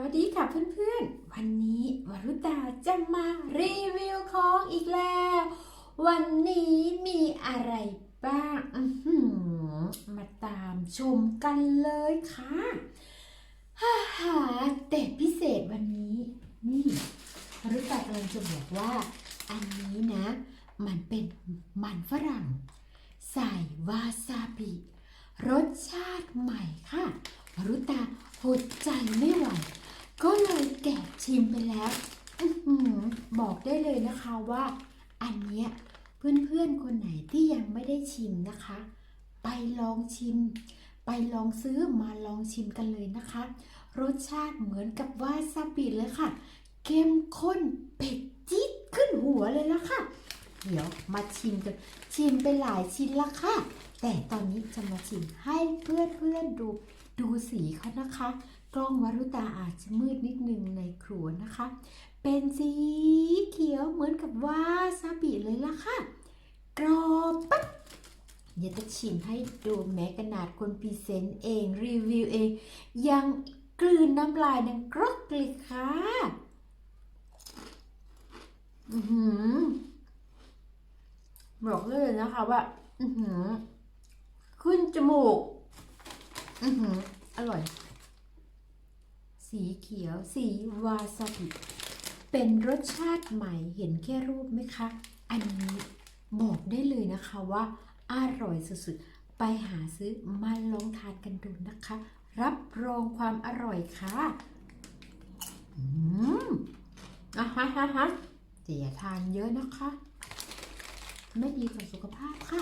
วัสดีค่ะเพื่อนๆ วันนี้วรุตาจะมารีวิวของอีกแล้ว วันนี้มีอะไรบ้างมาตามชมกันเลยค่ะฮ่าฮ่าแต่พิเศษวันนี้ นี่วรุตากำลังจะบอกว่า อันนี้นะ มันเป็นมันฝรั่ง ใส่วาซาบิรสชาติใหม่ค่ะวรุตาหดใจไม่ไหว ก็เลยแกะชิมไปแล้วอบอกได้เลยนะคะว่า อันเนี้ยเพื่อนๆคนไหนที่ยังไม่ได้ชิมนะคะ ไปลองชิม ไปลองซื้อมาลองชิมกันเลยนะคะ รสชาติเหมือนกับวาซาบิเลยค่ะเข้มข้นเผ็ดจี๊ดขึ้นหัวเลยละค่ะ เดี๋ยวมาชิมกันชิมไปหลายชิ้นละค่ะ แต่ตอนนี้จะมาชิมให้เพื่อนๆดูดูสีเขานะคะ กล้องวรุตาอาจจะมืดนิดนึงในครัวนะคะ เป็นสีเขียวเหมือนกับวาซาบิเลยล่ะค่ะ กรอบปั๊บเดี๋ยวจะชิมให้ดูแม้ขนาดคนพรีเซนต์เองรีวิวเอง ยังกลืนน้ำลายดังกรอกเลยค่ะอือหือบอกเลยนะคะว่า อือหือขึ้นจมูก อือหืออร่อย สีเขียว สีวาซาบิเป็นรสชาติใหม่เห็นแค่รูปไหมคะ อันนี้บอกได้เลยนะคะว่าอร่อยสุดๆ ไปหาซื้อมาลองทานกันดูนะคะ รับรองความอร่อยค่ะ อืมอะฮะฮะฮะแต่อย่าทานเยอะนะคะ ไม่ดีต่อสุขภาพค่ะ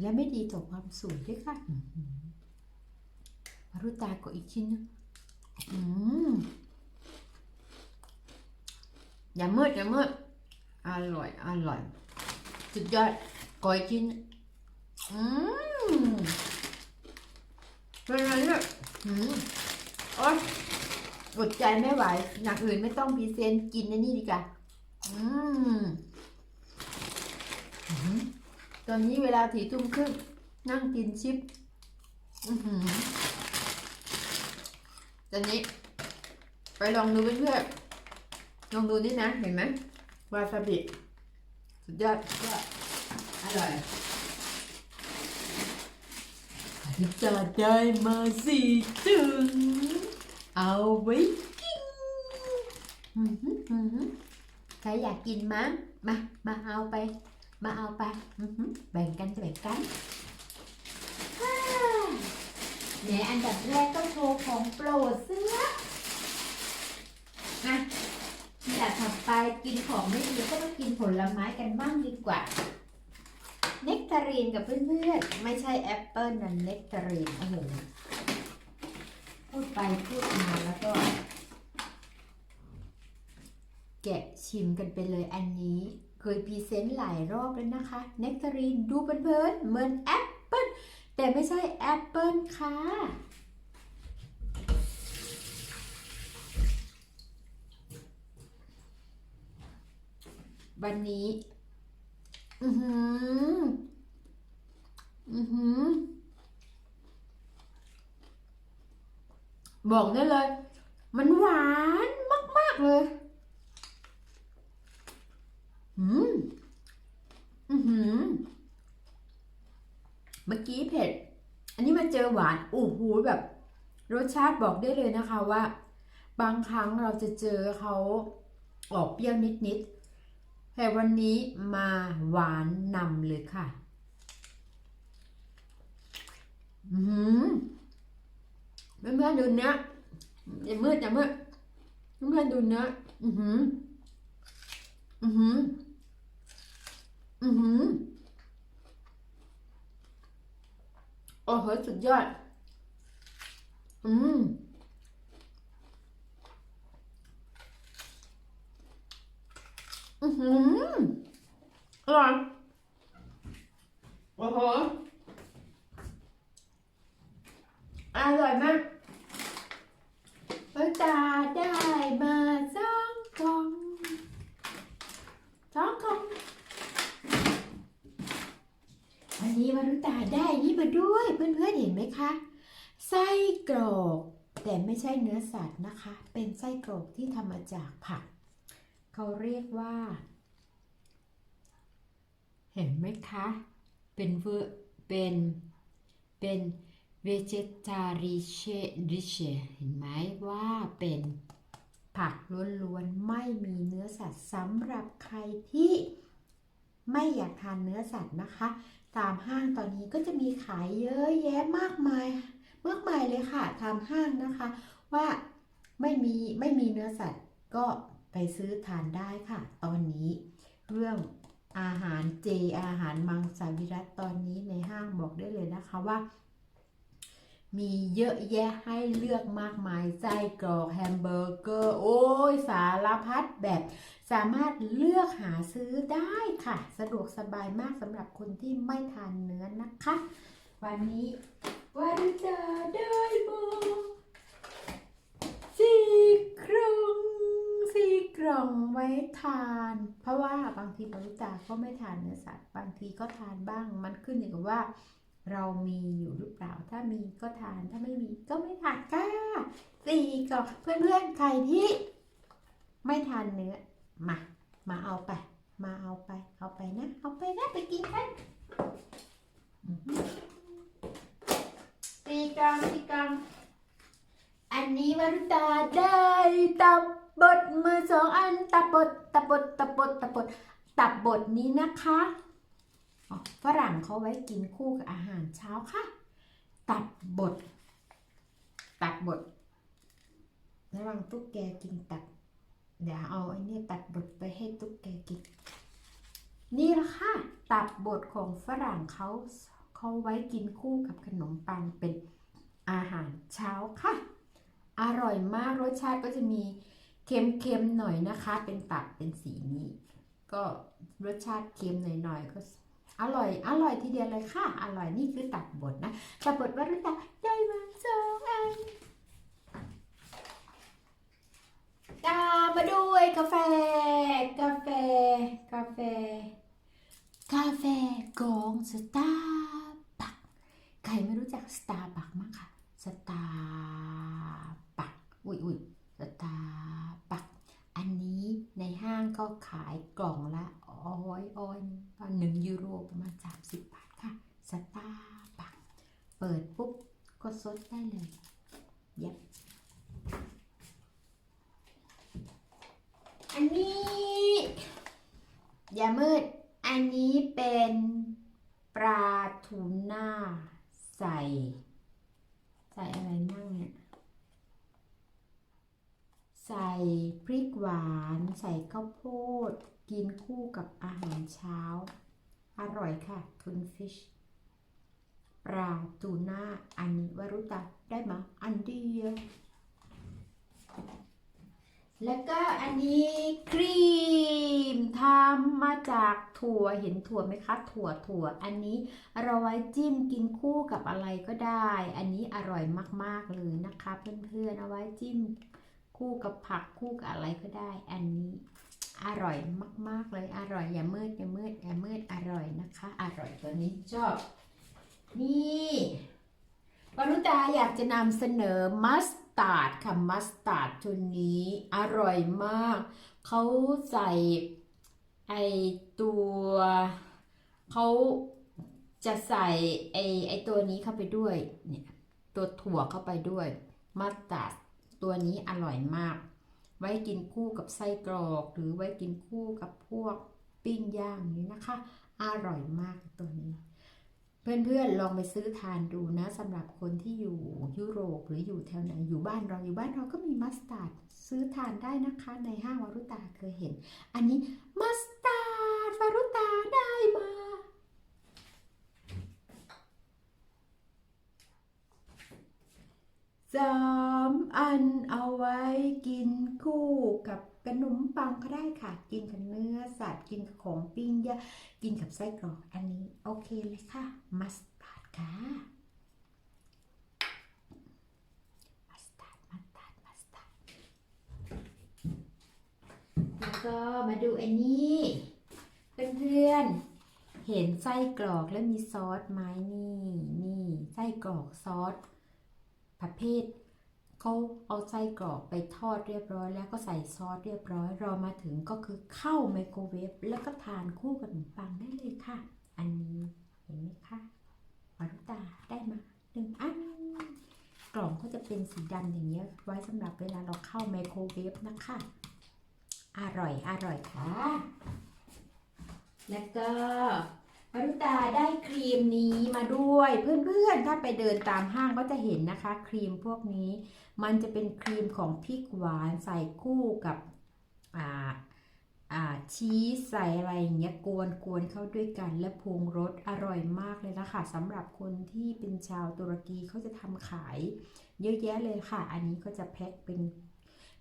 และไม่ดีต่อความสวยด้วยค่ะอืมมารุตาก็อีกชิ้นนึง อย่ามืดอย่ามืดอร่อยอร่อยสุดยอดกอยกินอืมเป็นไงเนี่ยอืมโอ๊ยอดใจไม่ไหวอย่างอื่นไม่ต้องพรีเซนต์กินอันนี่ดีกว่าอืมอืมตอนนี้เวลาถี่ทุ่มครึ่งนั่งกินชิป อือหือ ตอนนี้ ไปลองดูเพื่อนๆลองดูนี่นะ เห็นไหมวาซาบิสุดยอดสุดยอดอร่อยจะได้มาสี่ถึง เอาไว้กินอือหืออือหือใครอยากกินมั้งมา มาเอาไป มาเอาไปอือหือแบ่งกันแบ่งกันฮ่า เนี่ยอันดับแรกก็โชว์ของโปรดเสื้ออะอยากถัดไปกินของไม่ดีก็มากินผลไม้กันบ้างดีกว่า เนกตารีนกับเพื่อนๆ ไม่ใช่แอปเปิลนั่นเนกตารีนโอ้โหพูดไปพูดมาแล้วก็ แกะชิมกันไปเลยอันนี้เคยพรีเซนต์หลายรอบแล้วนะคะ เนกตารีนดูเพลินๆเหมือนแอปเปิล แต่ไม่ใช่แอปเปิลค่ะ วันนี้ อือหือ อือหือ บอกได้เลย มันหวานมาก ๆ เลย อืม อือหือ เมื่อกี้เผ็ด อันนี้มาเจอหวาน โอ้โหแบบ รสชาติบอกได้เลยนะคะว่า บางครั้งเราจะเจอเขาออกเปรี้ยวนิดๆแต่วันนี้มาหวานนำเลยค่ะ อืมเพื่อนๆดูเนื้ออย่ามืดอย่ามืดเพื่อนๆดูเนื้ออือหือ อือหือ อือหือโอ้โหสุดยอด อืมอือหืออร่อยโอ้โหอร่อยมากเฮ้ยตาได้มาสองกล่องสองกล่องวันนี้วารุตาได้นี่มาด้วย เพื่อนๆเห็นไหมคะ ไส้กรอก แต่ไม่ใช่เนื้อสัตว์นะคะ เป็นไส้ กที่ทำมาจากผัก เขาเรียกว่า เห็นไหมคะ เป็นเวเป็นเป็น vegetarian เห็นไหมว่าเป็นผักล้วนๆ ไม่มีเนื้อสัตว์สำหรับใครที่ไม่อยากทานเนื้อสัตว์นะคะ ตามห้างตอนนี้ก็จะมีขายเยอะแยะมากมาย มากมายเลยค่ะ ตามห้างนะคะ ว่า ไม่มีไม่มีเนื้อสัตว์ก็ไปซื้อทานได้ค่ะ ตอนนี้ เรื่องอาหารเจอาหารมังสวิรัตตอนนี้ในห้างบอกได้เลยนะคะว่า มีเยอะแยะให้เลือกมากมายไส้กรอกแฮมเบอร์เกอร์ โอ้ยสารพัดแบบ สามารถเลือกหาซื้อได้ค่ะ สะดวกสบายมากสำหรับคนที่ไม่ทานเนื้อนะคะ วันนี้วันจะได้มาสี่ กล่องสี่กล่องไว้ทาน เพราะว่าบางทีบริจาก็ไม่ทานเนื้อสัตว์บางทีก็ทานบ้าง มันขึ้นอยู่กับว่า เรามีอยู่หรือเปล่า ถ้ามีก็ทานถ้าไม่มีก็ไม่ทานค่ะสี่กล่องเพื่อนๆใครที่ไม่ทานเนื้อมามาเอาไป มาเอาไป เอาไปนะ เอาไปนะไปกินกันอื้อหือตีกลางตีกลาง อันนี้วรุตาได้ตับบดมือสองอันตับบดตับบดตับบดตับบดตับบดนี้นะคะฝรั่งเขาไว้กินคู่กับอาหารเช้าค่ะ ตับบด ตับบดระวังตุ๊กแกกินตับ เดี๋ยวเอาไอ้นี่ตัดบทไปให้ตุ๊กแกกิน นี่ละค่ะ ตัดบทของฝรั่งเขาเขาไว้กินคู่กับขนมปังเป็นอาหารเช้าค่ะ อร่อยมากรสชาติก็จะมีเค็มๆหน่อยนะคะ เป็นตับเป็นสีนี้ ก็รสชาติเค็มหน่อยๆก็อร่อย อร่อยทีเดียวเลยค่ะ อร่อยนี่คือตับบดนะตับบดว่ารู้จักได้มาสองอันตามมาด้วยกาแฟ กาแฟ กาแฟ กาแฟกองสตาร์บัคใครไม่รู้จักสตาร์บัคมั้งคะสตาร์ อุ้ยอุ้ยสตาปัก อันนี้ในห้างก็ขายกล่องละอ้อยอ้อยก็หนึ่งยูโรประมาณ 30 บาทค่ะ สตาปัก เปิดปุ๊บก็ซดได้เลยเย็บ อันนี้ อย่ามืด อันนี้เป็นปลาทูน่าใส่ ใส่อะไรมั่งเนี่ย ใส่พริกหวาน ใส่ข้าวโพด กินคู่กับอาหารเช้า อร่อยค่ะทุนฟิช ปลาทูน่า อันนี้วารุตาได้มาอันเดียว แล้วก็ีครีมทำมาจากถั่วเห็นถั่วไหมคะ ถั่วถั่ว อันนี้เราไว้จิ้มกินคู่กับอะไรก็ได้ อันนี้อร่อยมากๆเลยนะคะ เพื่อนๆเอาไว้จิ้มคู่กับผักคู่กับอะไรก็ได้ อันนี้อร่อยมาก ๆ เลยอร่อยอย่ามืดอย่ามืดอย่ามืดอร่อยนะคะ อร่อยตัวนี้ชอบนี่วรุตาอยากจะนำเสนอมัส ตาร์ดค่ะมัสตาร์ดตัวนี้อร่อยมาก เขาใส่ไอตัวเขาจะใส่ไอไอตัวนี้เข้าไปด้วยเนี่ยตัวถั่วเข้าไปด้วยมัสตาร์ดตัวนี้อร่อยมาก ไว้กินคู่กับไส้กรอก หรือไว้กินคู่กับพวกปิ้งย่างนี้นะคะ อร่อยมากตัวนี้ เพื่อนๆลองไปซื้อทานดูนะสำหรับคนที่อยู่ยุโรปหรืออยู่แถวไหนอยู่บ้านเราอยู่บ้านเราก็มีมัสตาร์ดซื้อทานได้นะคะในห้างวารุตาเคยเห็น อันนี้มัสตาร์ดวารุตาได้มาสามอันเอาไว้กินคู่กับ ขนมปังก็ได้ค่ะ กินกับเนื้อสัตว์กินกับของปิ้งย่างกินกับไส้กรอกอันนี้โอเคเลยค่ะ มัสตาร์ดค่ะมัสตาร์ดมัสตาร์ดมัสตาร์ดแล้วก็มาดูอันนี้เพื่อนๆเห็นไส้กรอกแล้วมีซอสไหมนี่นี่ไส้กรอกซอสประเภท เขาเอาไส้กรอกไปทอดเรียบร้อย แล้วก็ใส่ซอสเรียบร้อยรอมาถึงก็คือเข้าไมโครเวฟแล้วก็ทานคู่กับขนมปังได้เลยค่ะ อันนี้เห็นไหมคะวารุตาได้มาหนึ่งอันกล่องก็จะเป็นสีดำอย่างเงี้ย ไว้สำหรับเวลาเราเข้าไมโครเวฟนะคะ อร่อยอร่อยค่ะ แล้วก็ วารุตาได้ครีมนี้มาด้วย เพื่อนๆ ถ้าไปเดินตามห้างก็จะเห็นนะคะ ครีมพวกนี้ มันจะเป็นครีมของพริกหวานใส่คู่กับอ่าอ่าชีสใส่อะไรอย่างเงี้ยกวนกวนเข้าด้วยกัน และปรุงรสอร่อยมากเลยนะคะสำหรับคนที่เป็นชาวตุรกีเขาจะทำขาย เยอะแยะเลยค่ะ อันนี้ก็จะแพ็คเป็น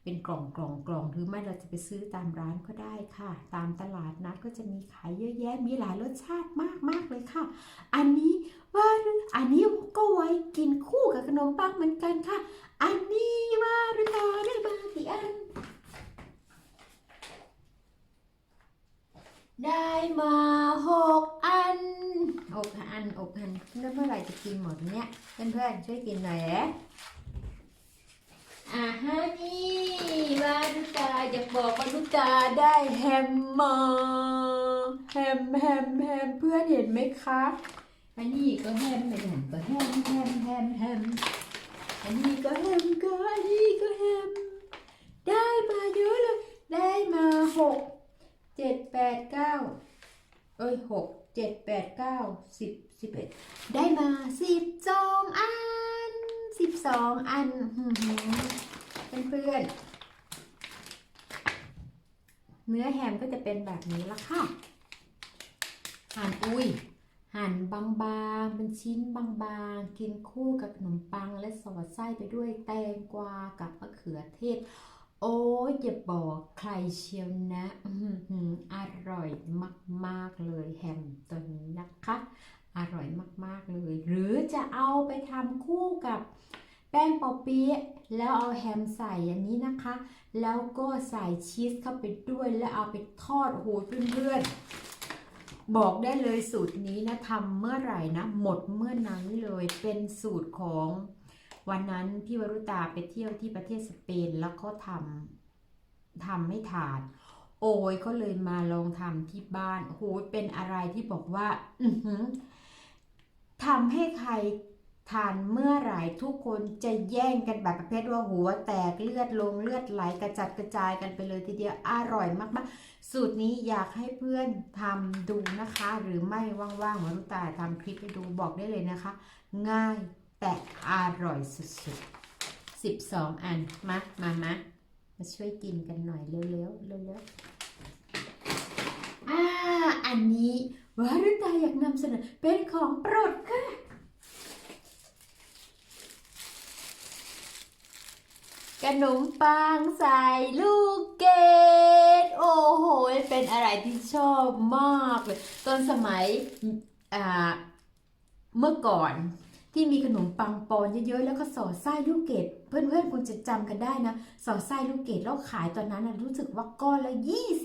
เป็นกล่องกล่องกล่องหรือไม่เราจะไปซื้อตามร้านก็ได้ค่ะ ตามตลาดนัดก็จะมีขายเยอะแยะมีหลายรสชาติมากมากเลยค่ะ อันนี้ว่าอันนี้ก็ไว้กินคู่กับขนมปังเหมือนกันค่ะ อันนี้ว่าหรือตาได้มากี่อันได้มาหกอันหกอันหกอันแล้วเมื่อไหร่จะกินหมดเนี่ยเพื่อนๆช่วยกินหน่อยเอ๊ะ อ่าฮะนี่วารุตาอยากบอกวารุตาได้แฮมมาแฮมแฮมแฮมเพื่อนเห็นไหมคะ อันนี้ก็แฮมไปนั่นก็แฮมแฮมแฮมแฮมอันนี้ก็แฮมก็อันนี้ก็แฮมได้มาเยอะเลย ได้มาหกเจ็ดแปดเก้าเอ้ยหกเจ็ดแปดเก้าสิบสิบเอ็ดได้มาสิบสองอัน สิบสองอันหืมเพื่อนเนื้อแฮมก็จะเป็นแบบนี้ละค่ะ หั่นอุ้ย หั่นบางๆ เป็นชิ้นบางๆ กินคู่กับขนมปังและสอดไส้ไปด้วยแตงกวากับมะเขือเทศ โอ้ยอย่าบอกใครเชียวนะ อร่อยมากๆเลยแฮมตัวนี้นะคะ อร่อยมาก ๆ เลย หรือจะเอาไปทำคู่กับแป้งปอเปี๊ยะแล้วเอาแฮมใส่อันนี้นะคะ แล้วก็ใส่ชีสเข้าไปด้วยแล้วเอาไปทอดโอ้โหเพื่อนๆบอกได้เลยสูตรนี้นะทำเมื่อไหร่นะหมดเมื่อนั้นเลยเป็นสูตรของวันนั้นพี่วรุตาไปเที่ยวที่ประเทศสเปนแล้วเขาทำทำไม่ทานโอ้ยก็เลยมาลองทำที่บ้านโอ้โหเป็นอะไรที่บอกว่า อือหือ ทำให้ใครทานเมื่อไหร่ทุกคนจะแย่งกันแบบประเภทว่าหัวแตกเลือดลงเลือดไหลกระจัดกระจายกันไปเลยทีเดียวอร่อยมากๆ สูตรนี้อยากให้เพื่อนทำดูนะคะ หรือไม่ว่างๆวรุตาทำคลิปให้ดูบอกได้เลยนะคะ ง่ายแต่อร่อยสุดๆ 12 อันมามามามาช่วยกินกันหน่อยเร็วๆเร็วๆอ่าอันนี้ วารุตาอยากนำเสนอเป็นของโปรดค่ะขนมปังใส่ลูกเกดโอ้โห เป็นอะไรที่ชอบมากเลยตอนสมัยเมื่อก่อนที่มีขนมปังปอนเยอะๆ แล้วก็สอดไส้ลูกเกดเพื่อนๆคงจะจำกันได้นะ สอดไส้ลูกเกดแล้วขายตอนนั้นนะรู้สึกว่าก้อนละ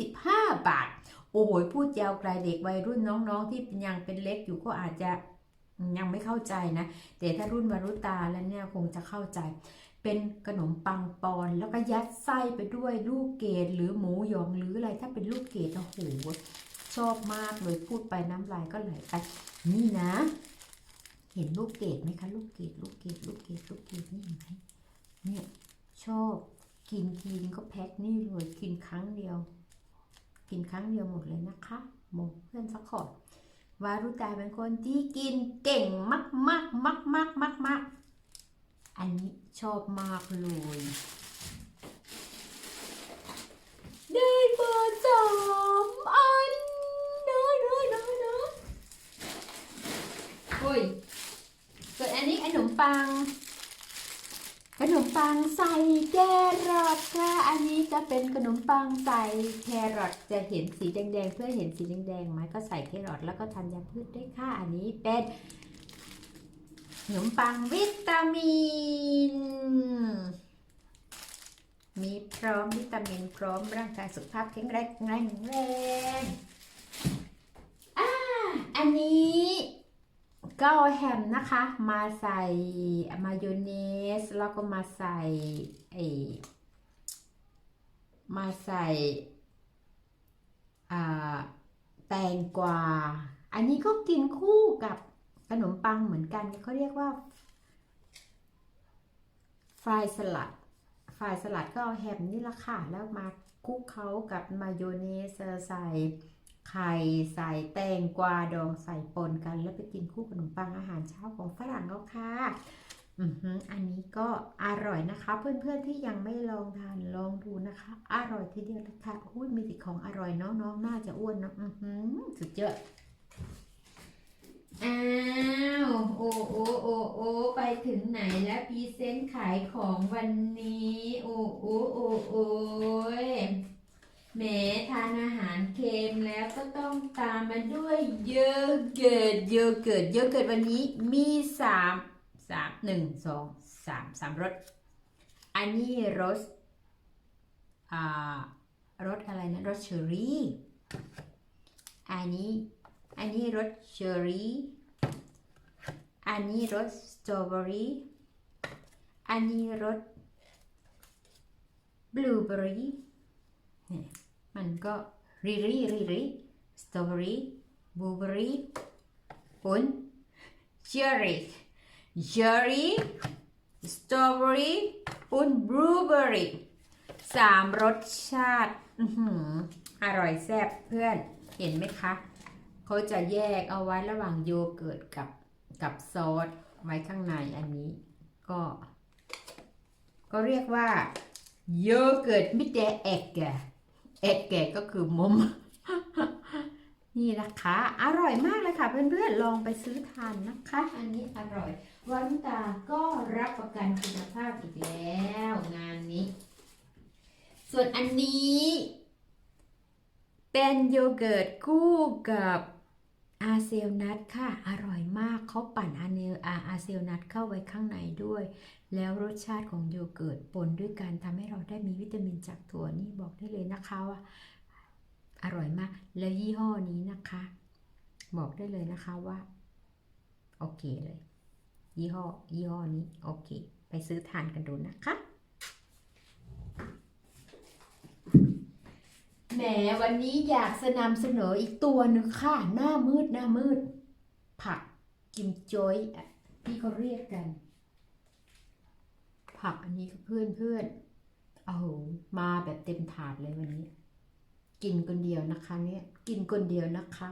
25 บาท โอ้โหพูดยาวไกลเด็กวัยรุ่นน้องๆ ที่ยังเป็นเล็กอยู่ก็อาจจะยังไม่เข้าใจนะ แต่ถ้ารุ่นวารุตาแล้วเนี่ยคงจะเข้าใจ เป็นขนมปังปอน แล้วก็ยัดไส้ไปด้วยลูกเกดหรือหมูยองหรืออะไรถ้าเป็นลูกเกดโอ้โหชอบมากเลยพูดไปน้ำลายก็ไหลไปนี่นะ เห็นลูกเกดไหมคะ ลูกเกดลูกเกดลูกเกดลูกเกดนี่เห็นไหมเนี่ยชอบกินทีนก็แพ็คนี่เลยกินครั้งเดียว กินครั้งเดียวหมดเลยนะคะหมดเพื่อนสักขอดวารุตาเป็นคนที่กินเก่งมากมากมากมากมากมากอันนี้ชอบมากเลยได้มาสามอันน้อยน้อยน้อยน้อยโอ้ยส่วนอันนี้ขนมปัง ขนมปังใส่แครอทค่ะ อันนี้จะเป็นขนมปังใส่แครอทจะเห็นสีแดงๆ เพื่อเห็นสีแดงๆไหมก็ใส่แครอทแล้วก็ธัญพืชด้วยค่ะ อันนี้เป็นขนมปังวิตามิน มีพร้อมวิตามินพร้อมร่างกายสุขภาพแข็งแรงแรงแรงอ่าอันนี้ ก็เอาแฮมนะคะ มาใส่มายองเนสแล้วก็มาใส่ไอมาใส่แตงกวา อันนี้ก็กินคู่กับขนมปังเหมือนกันเขาเรียกว่าฟรายสลัดฟรายสลัดก็เอาแฮมนี่ละค่ะ แล้วมาคลุกเขากับมายองเนสใส่ ไข่ใส่แตงกวาดองใส่ปนกัน แล้วไปกินคู่ขนมปังอาหารเช้าของฝรั่งแล้วค่ะอืออันนี้ก็อร่อยนะคะ เพื่อนๆที่ยังไม่ลองทานลองดูนะคะ อร่อยทีเดียวเลยค่ะอุ้ยมีแต่ของอร่อยน้องๆน่าจะอ้วนนะอือหือสุดเยอดอ้าวโอ้โอ้โอ้โอ้ไปถึงไหนแล้วพีเซนต์ขายของวันนี้ โอ้โอ้โอ้โอ้ แหมทานอาหารเค็มแล้วก็ต้องตามมาด้วยโยเกิร์ตโยเกิร์ตโยเกิร์ตวันนี้มีสามสามหนึ่งสองสามสามรสอันนี้รสอ่ารสอะไรนะรสเชอรี่อันนี้อันนี้รสเชอรี่อันนี้รสสตรอเบอรี่อันนี้รสบลูเบอรี่เนี่ย มันก็รีรีรีรีสตรอเบอรี่บลูเบอรี่ und เชอรี่ cherry strawberry und blueberry สามรสชาติอร่อยแซ่บเพื่อนเห็นไหมคะเขาจะแยกเอาไว้ระหว่างโยเกิร์ตกับกับซอสไว้ข้างในอันนี้ ก็ ก็เรียกว่าโยเกิร์ตมิเตเอกแก เอกแกก็คือมุม นี่นะคะ อร่อยมากเลยค่ะเพื่อนๆลองไปซื้อทานนะคะ อันนี้อร่อยวันตาก็รับประกันคุณภาพอีกแล้วงานนี้ ส่วนอันนี้ เป็นโยเกิร์ตคู่กับอาเซลนัทค่ะ อร่อยมากเขาปั่นอาเนลอาอาเซลนัทเข้าไว้ข้างในด้วย แล้วรสชาติของโยเกิร์ตปนด้วยกันทำให้เราได้มีวิตามินจากถั่วนี่บอกได้เลยนะคะว่าอร่อยมาก แล้วยี่ห้อนี้นะคะ บอกได้เลยนะคะว่า โอเคเลย ยี่ห้อ ยี่ห้อนี้ โอเค ไปซื้อทานกันดูนะคะแหมวันนี้อยากสนำเสนออีกตัวหนึ่งค่ะ หน้ามืดหน้ามืด ผักกิมจอยที่เขาเรียกกัน ผักอันนี้เพื่อนเพื่อนๆเอามาแบบเต็มถาดเลยวันนี้ กินคนเดียวนะคะ เนี่ย กินคนเดียวนะคะ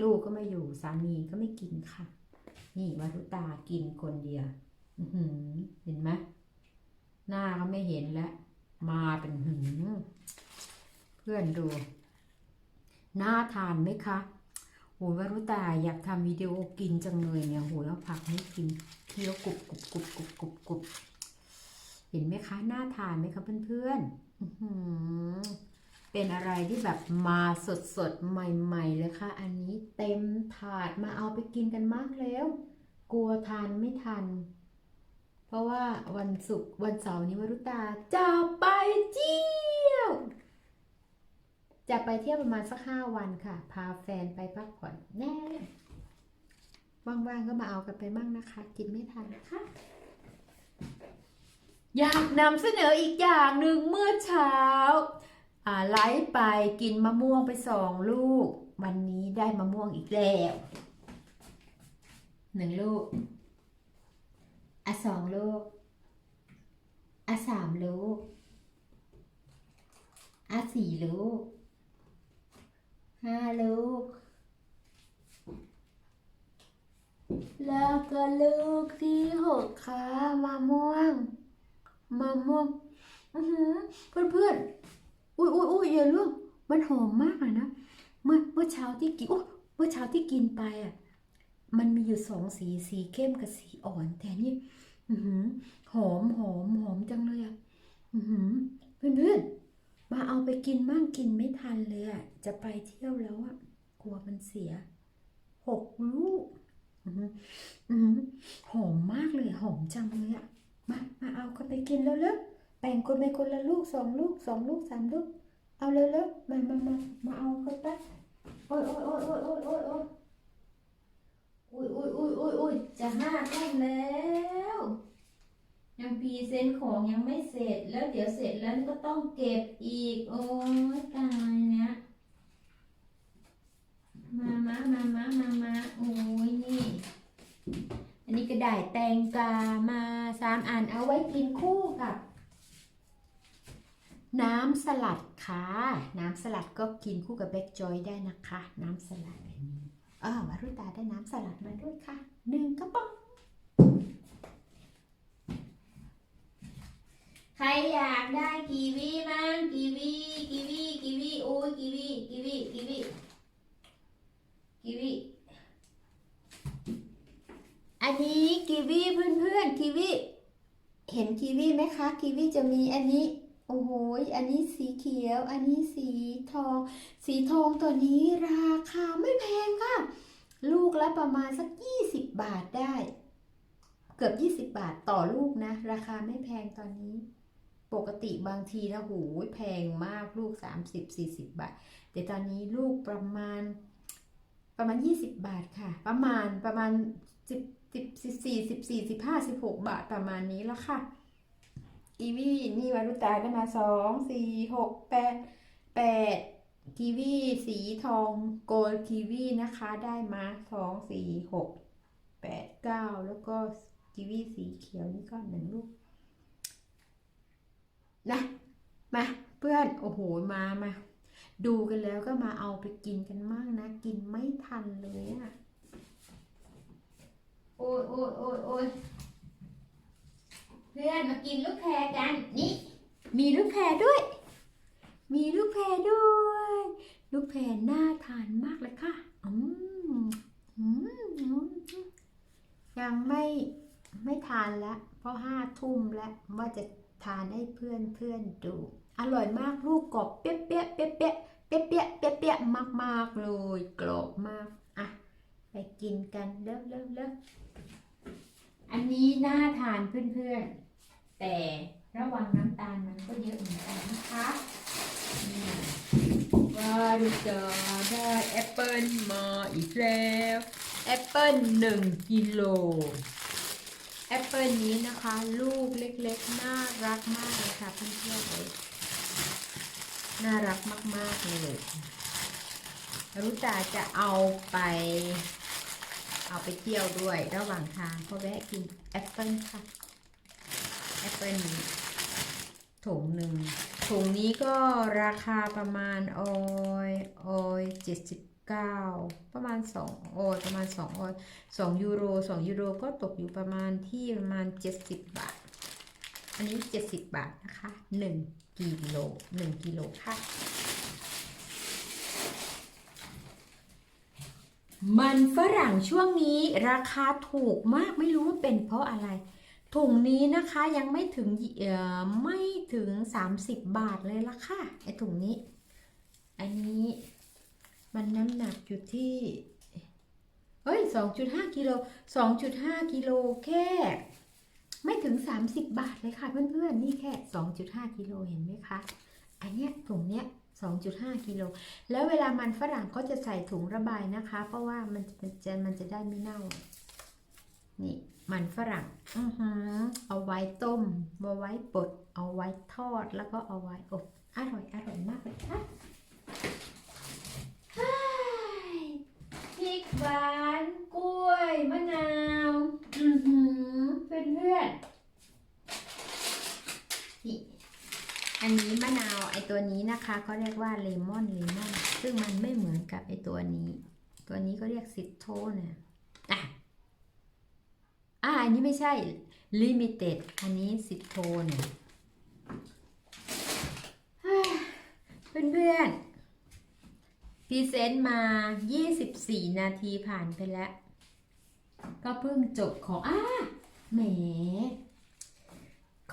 ลูกก็ไม่อยู่สามีก็ไม่กินค่ะ นี่มารุตากินคนเดียวหือเห็นไหมหน้าก็ไม่เห็นแล้ว มาเป็นหืมเพื่อนดูน่าทานไหมคะโหยวารุตาอยากทำวิดีโอกินจังเลยเนี่ยโหยเอาผักให้กิน เคี้ยวกรุบกรุบกรุบกรุบกรุบกรุบเห็นไหมคะน่าทานไหมคะเพื่อนๆอื้อหือเป็นอะไรที่แบบมาสดสดใหม่ ๆ เลยค่ะ อันนี้เต็มถาดมาเอาไปกินกันมากแล้ว กลัวทานไม่ทัน เพราะว่าวันศุกร์วันเสาร์นี้วรุตาจะไปเที่ยวจะไปเที่ยวประมาณสักห้าวันค่ะ พาแฟนไปพักผ่อนแน่ ว่างๆก็มาเอากันไปบ้างนะคะ กินไม่ทันนะคะอยากนำเสนออีกอย่างหนึ่งเมื่อเช้าอ่าไลฟ์ไปกินมะม่วงไปสองลูก วันนี้ได้มะม่วงอีกแล้วหนึ่งลูกอะสองลูกอะสามลูกอะสี่ลูกห้าลูก แล้วก็ลูกที่หกค่ะมะม่วงมะม่วงอือหือเพื่อนเพื่อนอุ้ยอุ้ยอุ้ยอย่าลูกมันหอมมากเลยนะเมื่อเมื่อเช้าที่กินอุ๊ยเมื่อเช้าที่กินไปอะ มันมีอยู่สองสีสีเข้มกับสีอ่อน แต่นี่อือหือหอมหอมหอมจังเลยอะอือหือเพื่อนเพื่อนมาเอาไปกินมั่งกินไม่ทันเลยอะจะไปเที่ยวแล้วอะกลัวมันเสียหกลูก หอมมากเลยหอมจังเลยอะมามาเอากันไปกินแล้วเร็วๆแบ่งคนไปคนละลูกสองลูกสองลูกสามลูก เอาเร็วๆมามามามาเอากันไปโอ้ยโอ้ยโอ้ยโอ้ยโอ้ยโอ้ยโอ้ยอุ้ยอุ้ยอุ้ยอุ้ยอุ้ยจะห้าทุ่มแล้ว ยังพรีเซนต์ของยังไม่เสร็จแล้วเดี๋ยวเสร็จแล้วก็ต้องเก็บอีก โอ้ยตายเนี่ย มามามามามามาโอ้ยนี่ อันนี้กระดาษแตงกามาสามอันเอาไว้กินคู่กับ น้ำสลัดค่ะ น้ำสลัดก็กินคู่กับเบคจอยได้นะคะ น้ำสลัดแบบนี้เออมารุตาได้น้ำสลัดมาด้วยค่ะหนึ่งกระป๋องใครอยากได้กีวีมั้งกีวีกีวีกีวีโอ้ยกีวีกีวีกีวี กีวีอันนี้กีวีเพื่อนๆกีวีเห็นกีวีไหมคะกีวีจะมีอันนี้โอ้โห อันนี้สีเขียว อันนี้สีทอง สีทองตัวนี้ราคาไม่แพงค่ะ ลูกละประมาณสัก 20 บาทได้ เกือบ 20 บาทต่อลูกนะ ราคาไม่แพงตอนนี้ ปกติบางทีนะโหยแพงมากลูก 30-40 บาท แต่ตอนนี้ลูกประมาณ ประมาณ 20 บาทค่ะ ประมาณประมาณ 10 10 14 14 15 16 บาทประมาณนี้แล้วค่ะกีวีนี่วารุตาได้มาสองสี่หกแปดแปดกีวีสีทองโกลด์กีวีนะคะได้มาสองสี่หกแปดเก้าแล้วก็กีวีสีเขียวนี่ก็หนึ่งลูกนะมาเพื่อน โอ้โห มามา ดูกันแล้วก็มาเอาไปกินกันมั่งนะ กินไม่ทันเลยอะโอ้ยโอ้ยโอ้ยโอ้ยเพื่อนมากินลูกแพรกัน นี่ มีลูกแพรด้วย มีลูกแพรด้วย ลูกแพรน่าทานมากเลยค่ะ อืมอืมอืมยังไม่ไม่ทานแล้ว เพราะห้าทุ่มแล้วว่าจะทานให้เพื่อนเพื่อนดู อร่อยมากลูกกรอบเปี้ยเปี้ยเปี้ยเปี้ยเปี้ยเปี้ยเปียเปี้ยมากมากๆเลยกรอบมากอะไปกินกันเร็วเร็วเร็วอันนี้น่าทานเพื่อนๆ แต่ระวังน้ำตาลมันก็เยอะเหมือนกันนะคะว่าดูจะได้แอปเปิลมาอีกแล้วแอปเปิลหนึ่งกิโลแอปเปิลนี้นะคะ ลูกเล็กๆ น่ารักมากเลยค่ะเพื่อนๆเลย น่ารักมาก ๆ เลยรุตาจะเอาไป เอาไปเที่ยวด้วย ระหว่างทางก็แวะกินแอปเปิลค่ะ แอปเปิลถุงหนึ่งถุงนี้ก็ราคาประมาณออยออยเจ็ดสิบเก้าประมาณสองออยประมาณสองออยสองยูโรสองยูโรก็ตกอยู่ประมาณที่ประมาณเจ็ดสิบบาท อันนี้เจ็ดสิบบาทนะคะหนึ่ง กิโลหนึ่งกิโลค่ะ มันฝรั่งช่วงนี้ราคาถูกมากไม่รู้ว่าเป็นเพราะอะไร ถุงนี้นะคะยังไม่ถึงเอ่อไม่ถึง 30 บาทเลยละค่ะไอถุงนี้ อันนี้มันน้ำหนักอยู่ที่เฮ้ย 2.5 กิโล 2.5 กิโลแค่ ไม่ถึง 30 บาทเลยค่ะเพื่อนๆ นี่แค่ 2.5 กิโลเห็นไหมคะ อันเนี้ยถุงเนี้ย 2.5 กิโล แล้วเวลามันฝรั่งเขาจะใส่ถุงระบายนะคะ เพราะว่ามันมันจะมันจะได้ไม่เน่า นี่มันฝรั่งอือหือเอาไว้ต้มเอาไว้บดเอาไว้ทอดแล้วก็เอาไว้อบอร่อยอร่อยมากเลยค่ะ ริกหวาน กล้วย มะนาว อือหือเพื่อนเพื่อนนี่ อันนี้มะนาวไอตัวนี้นะคะเขาเรียกว่าเลมอนเลมอนซึ่งมันไม่เหมือนกับไอตัวนี้ ตัวนี้ก็เรียกซิโทนี่ยอะอะอันนี้ไม่ใช่ลิมิเต็ดอันนี้ซิโทเนี่ยเพื่อนเพื่อนๆ พรีเซนต์มา 24 นาทีผ่านไปแล้ว ก็เพิ่งจบของอะแหม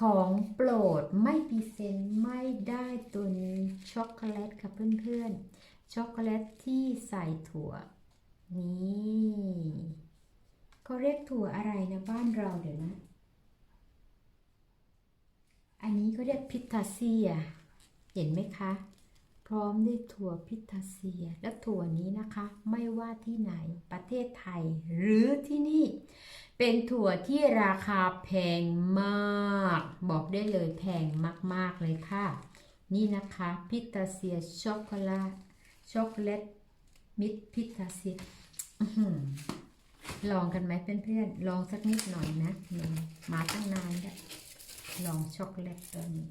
ของโปรดไม่พรีเซนต์ไม่ได้ตัวนี้ช็อกโกแลตค่ะเพื่อนๆ ช็อกโกแลตที่ใส่ถั่ว นี่เขาเรียกถั่วอะไรนะบ้านเราเดี๋ยวนะ อันนี้เขาเรียกพิทาเซีย เห็นไหมคะ พร้อมด้วยถั่วพิทาเซีย และถั่วนี้นะคะ ไม่ว่าที่ไหนประเทศไทยหรือที่นี่ เป็นถั่วที่ราคาแพงมาก บอกได้เลยแพงมาก ๆ เลยค่ะ นี่นะคะพิทาเซียช็อกโกแลตช็อกโกแลตมิดพิทาเซียลองกันไหมเพื่อนๆลองสักนิดหน่อยนะมาตั้งนานแล้วลองช็อกโกแลตตัวนี้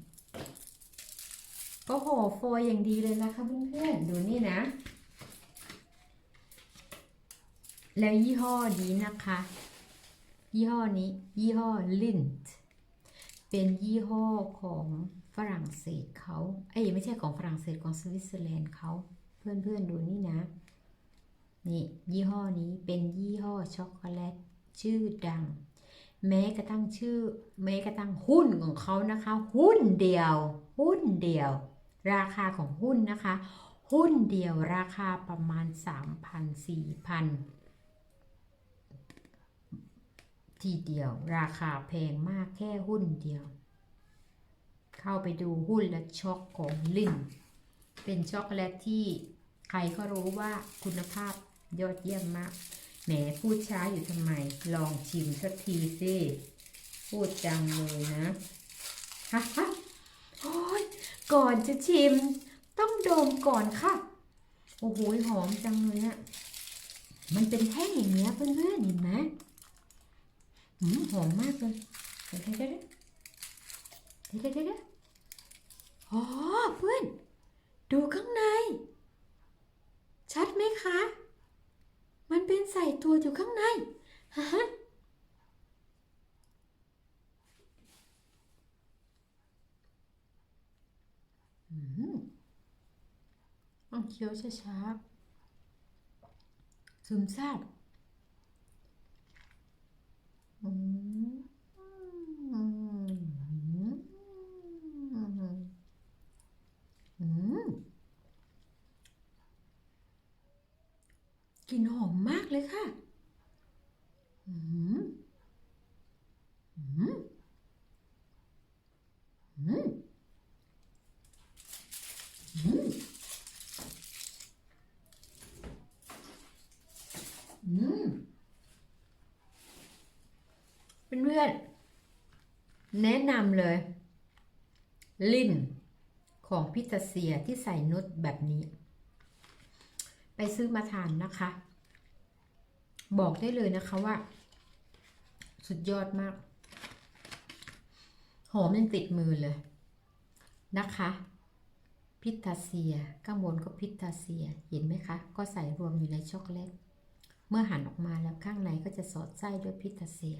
ก็ห่อโฟยอย่างดีเลยนะคะเพื่อนๆ ดูนี่นะ แล้วยี่ห้อนี้นะคะ ยี่ห้อนี้ ยี่ห้อลินท์เป็นยี่ห้อของฝรั่งเศสเขาเอ้ยไม่ใช่ของฝรั่งเศสของสวิตเซอร์แลนด์เขาเพื่อนๆ ดูนี่นะ นี่ยี่ห้อนี้เป็นยี่ห้อช็อกโกแลตชื่อดัง แม้กระทั่งชื่อ แม้กระทั่งหุ้นของเขานะคะ หุ้นเดียว หุ้นเดียว ราคาของหุ้นนะคะ หุ้นเดียวราคาประมาณ 3,000 4,000 ทีเดียว ราคาแพงมากแค่หุ้นเดียว เข้าไปดูหุ้นและช็อกของลินเป็นช็อกโกแลตที่ใครก็รู้ว่าคุณภาพยอดเยี่ยมมาก แหมพูดช้าอยู่ทำไม ลองชิมสักทีสิ พูดจังเลยนะ ฮะฮะโอ้ย ก่อนจะชิม ต้องดมก่อนค่ะ โอ้โหหอมจังเลยอะมันเป็นแท่งอย่างเงี้ยเพื่อนๆเห็นไหมหืมหอมมากเลยเดี๋ยวเดี๋ยวเดี๋ยวเดี๋ยวเดี๋ยวเดี๋ยวเดี๋ยวอ๋อเพื่อน ดูข้างใน ชัดไหมคะ มันเป็นใส่ตัวอยู่ข้างในฮะ อืมต้อง เคี้ยวช้าๆซึมซาบอืมอืมอืมกลิ่นหอมมากเลยค่ะ อืมอืมอืม อืมอืมเพื่อนๆแนะนำเลย ลิ้นของพิตาเซียที่ใส่นุชแบบนี้ ไปซื้อมาทานนะคะ บอกได้เลยนะคะว่า สุดยอดมาก หอมยังติดมือเลยนะคะ พิทาเซียข้างบนก็พิทาเซียเห็นไหมคะ ก็ใส่รวมอยู่ในช็อกโกแลตเมื่อหั่นออกมาแล้วข้างในก็จะสอดไส้ด้วยพิทาเซีย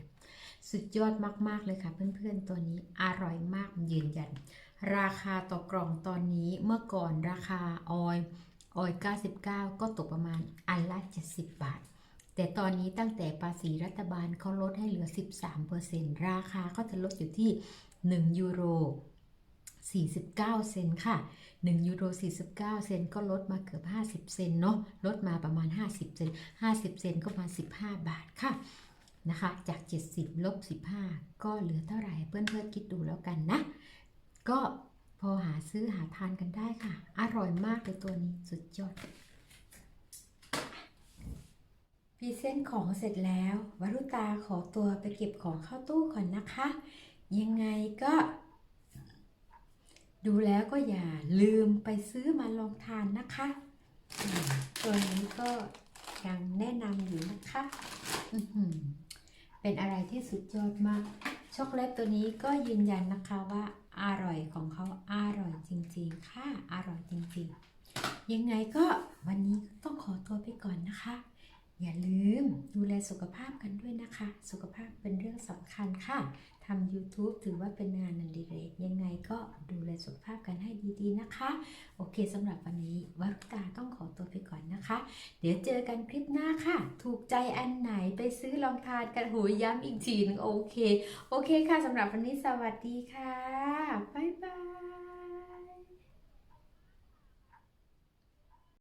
สุดยอดมาก ๆ เลยค่ะเพื่อน ๆ ตัวนี้อร่อยมากยืนยัน ราคาต่อกล่องตอนนี้เมื่อก่อนราคาออยออย 99 ก็ตกประมาณอันละ 70 บาท แต่ตอนนี้ตั้งแต่ภาษีรัฐบาลเขาลดให้เหลือ 13%ราคาก็จะลดอยู่ที่ 1 ยูโร 49 เซนค่ะ 1 ยูโร 49 เซนก็ลดมาเกือบ 50 เซนเนาะ ลดมาประมาณ 50 เซน 50 เซนก็ประมาณ15 บาทค่ะนะคะ จาก 70 ลบ 15 ก็เหลือเท่าไหร่ เพื่อนๆคิดดูแล้วกันนะ ก็พอหาซื้อหาทานกันได้ค่ะ อร่อยมากเลยตัวนี้สุดยอดพรีเซนต์ของเสร็จแล้ววรุตาขอตัวไปเก็บของเข้าตู้ก่อนนะคะ ยังไงก็ ดูแล้วก็อย่าลืมไปซื้อมาลองทานนะคะ ตัวนี้ก็ยังแนะนำอยู่นะคะเป็นอะไรที่สุดยอดมาก ช็อกโกแลตตัวนี้ก็ยืนยันนะคะว่า อร่อยของเขาอร่อยจริงๆ ค่ะ อร่อยจริงๆ ยังไงก็วันนี้ต้องขอตัวไปก่อนนะคะ อย่าลืมดูแลสุขภาพกันด้วยนะคะ สุขภาพเป็นเรื่องสำคัญค่ะ ทำ YouTube ถือว่าเป็นงานอดิเรกยังไงก็ดูแลสุขภาพกันให้ดีๆนะคะ โอเคสำหรับวันนี้วัรุตาต้องขอตัวไปก่อนนะคะ เดี๋ยวเจอกันคลิปหน้าค่ะ ถูกใจอันไหนไปซื้อลองทานกันหูย้ำอีกทีหนึงโอเค โอเคค่ะสำหรับวันนี้สวัสดีค่ะ บ๊ายบาย